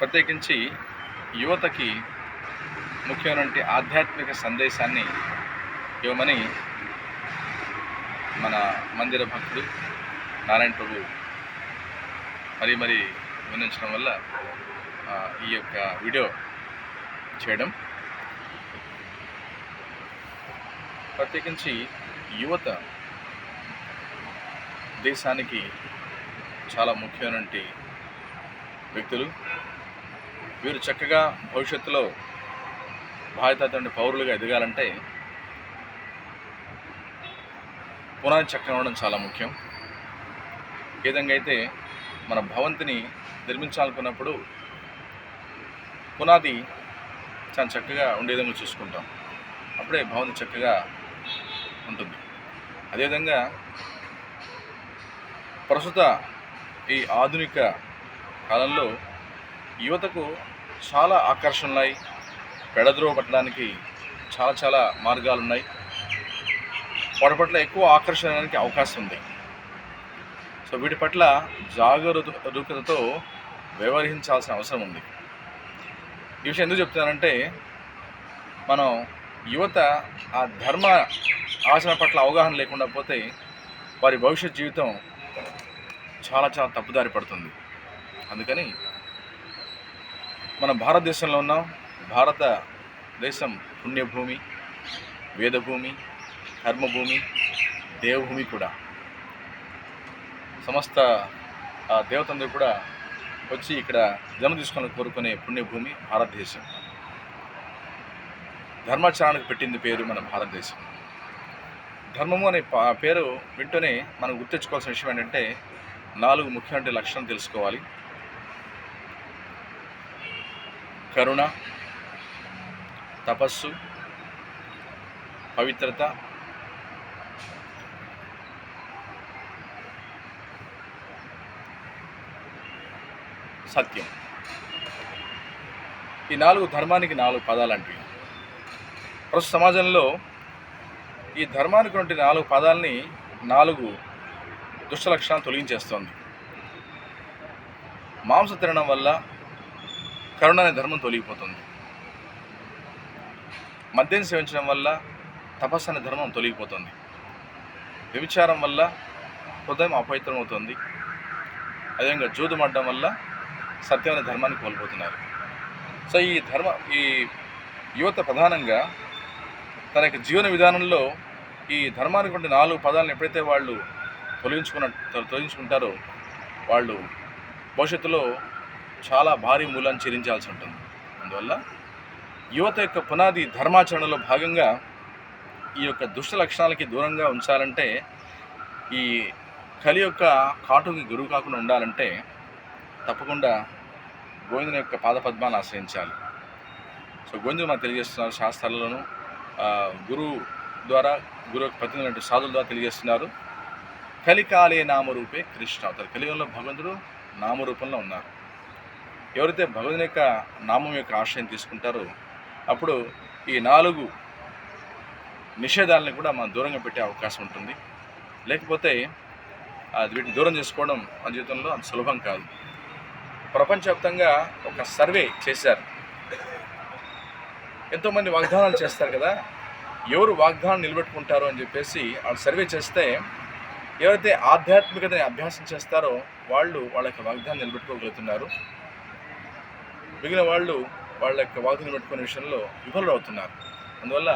ప్రత్యేకించి యువతకి ముఖ్యమైనటువంటి ఆధ్యాత్మిక సందేశాన్ని ఇవ్వమని మన మందిర భక్తుడు నారాయణ ప్రభు మరీ మరీ వినించడం వల్ల ఈ యొక్క వీడియో చేయడం ప్రత్యేకించి యువత దేశానికి చాలా ముఖ్యమైనటువంటి వ్యక్తులు వీరు చక్కగా భవిష్యత్తులో బాధ్యతటువంటి పౌరులుగా ఎదగాలంటే పునాది చక్కగా ఉండడం చాలా ముఖ్యం. ఏ విధంగా అయితే మన భవంతిని నిర్మించాలనుకున్నప్పుడు పునాది చాలా చక్కగా ఉండే విధంగా చూసుకుంటాం. అప్పుడే భవంతి చక్కగా ఉంటుంది. అదేవిధంగా ప్రస్తుత ఈ ఆధునిక కాలంలో యువతకు చాలా ఆకర్షణలు ఉన్నాయి పెడద్రోవ పట్టడానికి చాలా చాలా మార్గాలు ఉన్నాయి వాటి పట్ల ఎక్కువ ఆకర్షణకి అవకాశం ఉంది. సో వీటి పట్ల జాగరూకతతో వ్యవహరించాల్సిన అవసరం ఉంది. ఈ విషయం ఎందుకు చెప్తున్నానంటే మనం యువత ఆ ధర్మ ఆచరణ పట్ల అవగాహన లేకుండా పోతే వారి భవిష్యత్ జీవితం చాలా చాలా తప్పుదారి పడుతుంది. అందుకని మన భారతదేశంలో ఉన్నాం. భారతదేశం పుణ్యభూమి వేదభూమి కర్మభూమి దేవభూమి కూడా. సమస్త దేవతందరూ కూడా వచ్చి ఇక్కడ జన్మ తీసుకొని కోరుకునే పుణ్యభూమి భారతదేశం. ధర్మాచరణకు పెట్టింది పేరు మన భారతదేశం. ధర్మము అనే పా- పేరు వింటూనే మనం గుర్తించుకోవాల్సిన విషయం ఏంటంటే నాలుగు ముఖ్యమైన లక్షణాలు తెలుసుకోవాలి. కరుణ తపస్సు పవిత్రత సత్యం. ఈ నాలుగు ధర్మానికి నాలుగు పదాలంటివి ప్రస్తుత సమాజంలో ఈ ధర్మానికి వంటి నాలుగు పదాలని నాలుగు దుష్ట లక్షణాలు తొలగించేస్తోంది. మాంసం తినడం వల్ల కరుణ అనే ధర్మం తొలగిపోతుంది. మద్యం సేవించడం వల్ల తపస్సు అనే ధర్మం తొలగిపోతుంది. వ్యభిచారం వల్ల హృదయం అపవిత్రం అవుతుంది అదేవిధంగా జూదమడ్డం వల్ల సత్యం అనే ధర్మాన్ని కోల్పోతున్నారు. సో ఈ ధర్మ ఈ యువత ప్రధానంగా తన యొక్క జీవన విధానంలో ఈ ధర్మానికి ఉండే నాలుగు పదాలను ఎప్పుడైతే వాళ్ళు తొలగించుకున్న తొలగించుకుంటారో వాళ్ళు భవిష్యత్తులో చాలా భారీ మూలాన్ని చెల్లించాల్సి ఉంటుంది. అందువల్ల యువత యొక్క పునాది ధర్మాచరణలో భాగంగా ఈ యొక్క దుష్ట లక్షణాలకి దూరంగా ఉంచాలంటే ఈ కలి యొక్క కాటుకి గురువు కాకుండా ఉండాలంటే తప్పకుండా గోవిందుని యొక్క పాదపద్మాన్ని ఆశ్రయించాలి. సో గోవిందుడు మనకు తెలియజేస్తున్నారు శాస్త్రాలలోనూ గురువు ద్వారా గురువు యొక్క ప్రతినిధులంటే సాధుల ద్వారా తెలియజేస్తున్నారు. కలికాలే నామరూపే కృష్ణ. అవుతారు కలియుగంలో భగవంతుడు నామరూపంలో ఉన్నారు. ఎవరైతే భగవంతుని యొక్క నామం యొక్క ఆశ్రయం తీసుకుంటారో అప్పుడు ఈ నాలుగు నిషేధాలని కూడా మనం దూరంగా పెట్టే అవకాశం ఉంటుంది. లేకపోతే అది వీటిని దూరం చేసుకోవడం మన జీవితంలో అంత సులభం కాదు. ప్రపంచవ్యాప్తంగా ఒక సర్వే చేశారు. ఎంతోమంది వాగ్దానాలు చేస్తారు కదా ఎవరు వాగ్దానం నిలబెట్టుకుంటారో అని చెప్పేసి వాళ్ళు సర్వే చేస్తే ఎవరైతే ఆధ్యాత్మికతని అభ్యాసం చేస్తారో వాళ్ళు వాళ్ళ యొక్క వాగ్దానం నిలబెట్టుకోగలుగుతున్నారు. మిగిలిన వాళ్ళు వాళ్ళ యొక్క వాగ్దానం పెట్టుకునే విషయంలో విఫలుడు అవుతున్నారు. అందువల్ల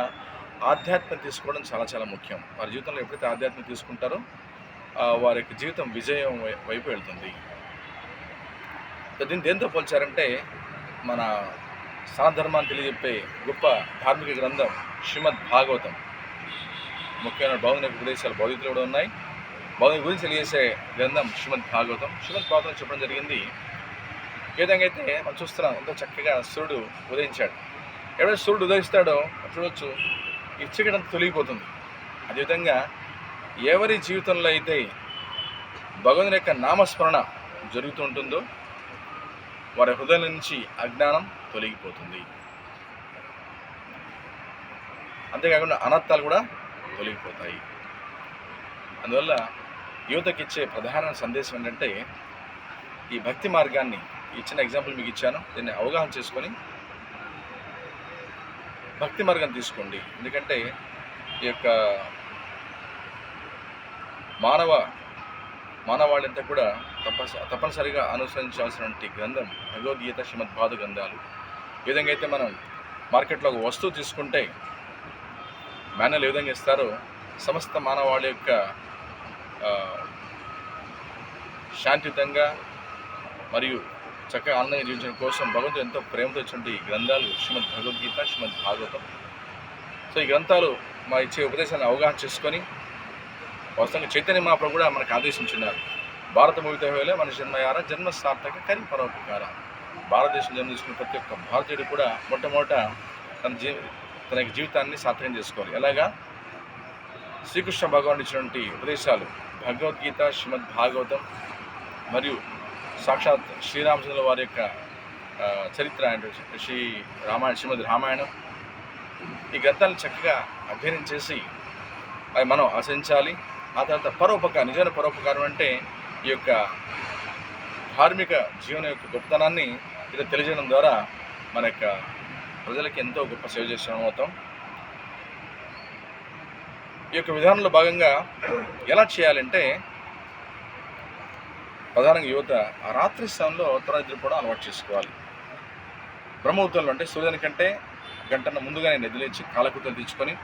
ఆధ్యాత్మం తీసుకోవడం చాలా చాలా ముఖ్యం. వారి జీవితంలో ఎప్పుడైతే ఆధ్యాత్మం తీసుకుంటారో వారి యొక్క జీవితం విజయం వైపు వెళ్తుంది. దీన్ని దేంతో పోల్చారంటే మన సనాధర్మాన్ని తెలియజెప్పే గొప్ప ధార్మిక గ్రంథం శ్రీమద్ భాగవతం. ముఖ్యమైన భౌతిక ఉపదేశాలు భౌతికలు కూడా ఉన్నాయి. భౌతిక గురించి తెలియజేసే గ్రంథం శ్రీమద్ భాగవతం. శ్రీమద్ భాగవతం చెప్పడం జరిగింది ఏ విధంగా అయితే మనం చూస్తున్నాం ఎంతో చక్కగా సూర్యుడు ఉదయించాడు. ఎప్పుడైతే సూర్యుడు ఉదయిస్తాడో చూడవచ్చు ఇచ్చగడం తొలగిపోతుంది. అదేవిధంగా ఎవరి జీవితంలో అయితే భగవంతుని యొక్క నామస్మరణ జరుగుతూ ఉంటుందో వారి హృదయం నుంచి అజ్ఞానం తొలగిపోతుంది. అంతేకాకుండా అనర్థాలు కూడా తొలగిపోతాయి. అందువల్ల యువతకి ఇచ్చే ప్రధాన సందేశం ఏంటంటే ఈ భక్తి మార్గాన్ని ఇచ్చిన ఎగ్జాంపుల్ మీకు ఇచ్చాను. దీన్ని అవగాహన చేసుకొని భక్తి మార్గం తీసుకోండి. ఎందుకంటే ఈ యొక్క మానవ మానవాళంతా కూడా తప్ప తప్పనిసరిగా అనుసరించాల్సినటువంటి గ్రంథం భగవద్గీత శ్రీమద్భాద గ్రంథాలు. ఏ విధంగా అయితే మనం మార్కెట్లో ఒక వస్తువు తీసుకుంటే మేనలు ఏ విధంగా ఇస్తారో సమస్త మానవాళి యొక్క శాంతియుతంగా మరియు చక్కగా ఆనందంగా జీవించడం కోసం భగవంతుడు ఎంతో ప్రేమతో ఇచ్చినటువంటి ఈ గ్రంథాలు శ్రీమద్ భగవద్గీత శ్రీమద్ భాగవతం. సో ఈ గ్రంథాలు మా ఇచ్చే ఉపదేశాన్ని అవగాహన చేసుకొని వాస్తవంగా చైతన్య మహాప్రభు కూడా మనకు ఆదేశించినారు భారత మూవిత వేళ మన జన్మయార జన్మ సార్థక కరి పరోపకార భారతదేశం జన్మ తీసుకున్న ప్రతి ఒక్క భారతీయుడు కూడా మొట్టమొదట తన జీ తన యొక్క జీవితాన్ని సార్థకం చేసుకోవాలి. ఎలాగా శ్రీకృష్ణ భగవాన్ ఇచ్చినటువంటి ఉపదేశాలు భగవద్గీత శ్రీమద్ భాగవతం మరియు సాక్షాత్ శ్రీరామచంద్ర వారి యొక్క చరిత్ర అంటే శ్రీ రామాయణ శ్రీమతి రామాయణం. ఈ గ్రంథాలను చక్కగా అధ్యయనం చేసి అవి మనం ఆశించాలి ఆ తర్వాత పరోపకారం నిజమైన పరోపకారం అంటే ఈ యొక్క ధార్మిక జీవనం యొక్క గొప్పతనాన్ని ఇది తెలియజేయడం ద్వారా మన యొక్క ప్రజలకి ఎంతో గొప్ప సేవ చేసిన అవుతాం ఈ యొక్క విధానంలో భాగంగా ఎలా చేయాలంటే ప్రధానంగా యువత ఆ రాత్రి సమయంలో త్వర నిద్రపోవడం అలవాటు చేసుకోవాలి. బ్రహ్మవుతంలో అంటే సూర్యుని కంటే గంటన్న ముందుగానే నిద్రలేచి కాలకృతులు తెచ్చుకొని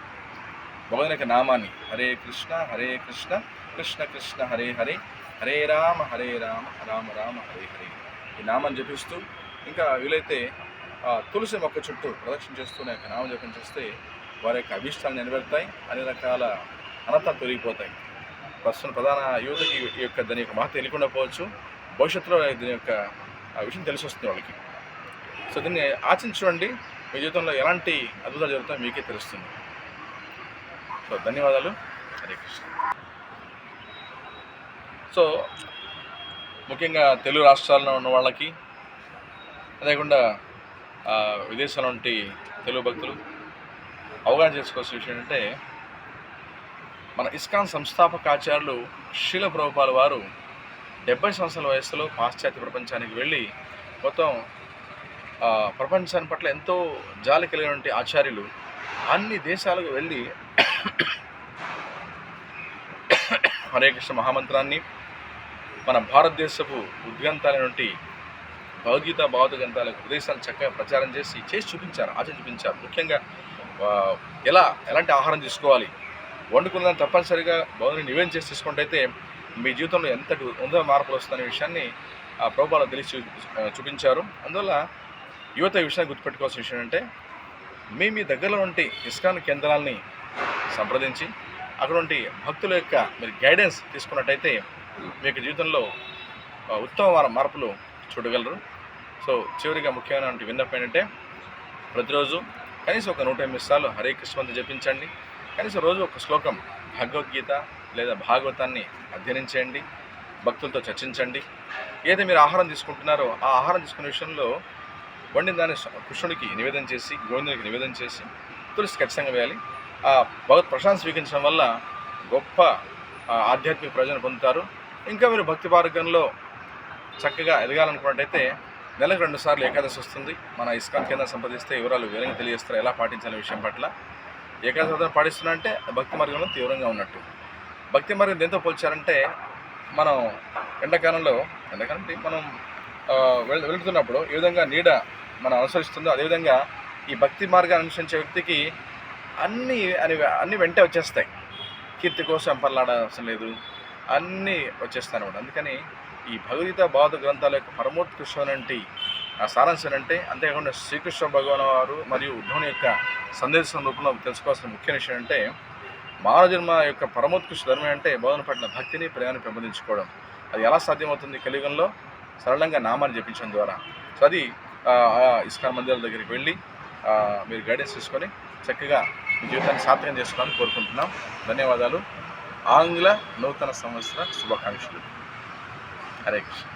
భగవన్ యొక్క నామాన్ని హరే కృష్ణ హరే కృష్ణ కృష్ణ కృష్ణ హరే హరే హరే రామ హరే రామ రామ రామ హరే హరే ఈ నామాన్ని జపిస్తూ ఇంకా వీలైతే ఆ తులసి మొక్క చుట్టూ ప్రదక్షిణ చేస్తూ నా యొక్క నామం జపం చేస్తే వారి యొక్క అభీష్టాలు నెరవేరుతాయి. అన్ని రకాల అనర్థాలు తొలగిపోతాయి. ప్రస్తుతం ప్రధాన యువతకి ఈ యొక్క దాని యొక్క మహత్వం తెలియకుండా పోవచ్చు. భవిష్యత్తులో దీని యొక్క ఆ విషయం తెలిసి వస్తుంది వాళ్ళకి. సో దీన్ని ఆచరించండి. మీ జీవితంలో ఎలాంటి అద్భుతాలు జరుగుతాయో మీకే తెలుస్తుంది. సో ధన్యవాదాలు. హరే కృష్ణ. సో ముఖ్యంగా తెలుగు రాష్ట్రాల్లో ఉన్న వాళ్ళకి అదేకాకుండా విదేశాల వంటి తెలుగు భక్తులు అవగాహన చేసుకోవాల్సిన విషయం ఏంటంటే మన ఇస్కాన్ సంస్థాపక ఆచార్యులు శీల ప్రభుపాల వారు డెబ్బై సంవత్సరాల వయసులో పాశ్చాత్య ప్రపంచానికి వెళ్ళి మొత్తం ప్రపంచాన్ని పట్ల ఎంతో జాలి కలిగినటువంటి ఆచార్యులు అన్ని దేశాలకు వెళ్ళి హరే కృష్ణ మహామంత్రాన్ని మన భారతదేశపు ఉద్గంతాలైనటువంటి భగవద్గీత భావత గ్రంథాలకు ఉపదేశాలు చక్కగా ప్రచారం చేసి చేసి చూపించారు ఆచరించి చూపించారు. ముఖ్యంగా ఎలా ఎలాంటి ఆహారం తీసుకోవాలి వండుకున్న తప్పనిసరిగా భగవద్ని నివేదన చేసి తీసుకుంటైతే మీ జీవితంలో ఎంతటి ఉందో మార్పులు వస్తుందనే విషయాన్ని ఆ ప్రభుపాలు తెలిసి చూ- చూపించారు. అందువల్ల యువత ఈ విషయాన్ని గుర్తుపెట్టుకోవాల్సిన విషయం అంటే మీ మీ దగ్గరలో ఉంటే ఇస్కాన్ కేంద్రాలని సంప్రదించి అటువంటి భక్తుల యొక్క మీరు గైడెన్స్ తీసుకున్నట్టయితే మీకు జీవితంలో ఉత్తమ మార్పులు చూడగలరు. సో చివరిగా ముఖ్యమైన విన్నపం ఏంటంటే ప్రతిరోజు కనీసం ఒక నూట ఎనిమిది సార్లు హరే కృష్ణంతో జపించండి. కనీసం రోజు ఒక శ్లోకం భగవద్గీత లేదా భాగవతాన్ని అధ్యయనం చేయండి భక్తులతో చర్చించండి. ఏదైతే మీరు ఆహారం తీసుకుంటున్నారో ఆ ఆహారం తీసుకునే విషయంలో వండిన దాన్ని కృష్ణుడికి నివేదన చేసి గోవిందునికి నివేదన చేసి తులసి ఖచ్చితంగా వేయాలి. ఆ భగవత్ ప్రశాంత్ స్వీకరించడం వల్ల గొప్ప ఆధ్యాత్మిక ప్రయోజనం పొందుతారు. ఇంకా మీరు భక్తి మార్గంలో చక్కగా ఎదగాలనుకున్నట్టయితే నెలకు రెండుసార్లు ఏకాదశి వస్తుంది. మన ఇస్కాన్ కేంద్రం సంప్రదిస్తే వివరాలు వివరంగా తెలియజేస్తారు ఎలా పాటించాలనే విషయం పట్ల. ఏకాదశి పాటిస్తున్నా అంటే భక్తి మార్గంలో తీవ్రంగా ఉన్నట్టు. భక్తి మార్గం దేంతో పోల్చారంటే మనం ఎండాకాలంలో ఎండాకాలం మనం వెళుతున్నప్పుడు ఏ విధంగా నీడ మనం అనుసరిస్తుందో అదేవిధంగా ఈ భక్తి మార్గాన్ని అనుసరించే వ్యక్తికి అన్నీ అని అన్నీ వెంటే వచ్చేస్తాయి. కీర్తి కోసం పర్లాడవసరం లేదు. అన్నీ వచ్చేస్తాయి అనమాట అందుకని ఈ భగవద్గీత బౌద్ధ గ్రంథాల యొక్క పరమోత్కృష్టమైనటువంటి ఆ సారాంశం అంటే అంతేకాకుండా శ్రీకృష్ణ భగవాన్ వారు మరియు ఉద్ధవుని యొక్క సందేశం రూపంలో తెలుసుకోవాల్సిన ముఖ్య విషయం అంటే మానవ జన్మ యొక్క పరమోత్కృష్ట ధర్మం అంటే బోధన పట్ల భక్తిని ప్రేమను పెంపొందించుకోవడం. అది ఎలా సాధ్యమవుతుంది కలియుగంలో? సరళంగా నామాన్ని జపించడం ద్వారా. సో అది ఇస్కాన్ మందిరాల దగ్గరికి వెళ్ళి మీరు గైడెన్స్ తీసుకొని చక్కగా మీ జీవితాన్ని సార్థకం చేసుకోవాలని కోరుకుంటున్నాం. ధన్యవాదాలు. ఆంగ్ల నూతన సంవత్సర శుభాకాంక్షలు. హరే కృష్ణ.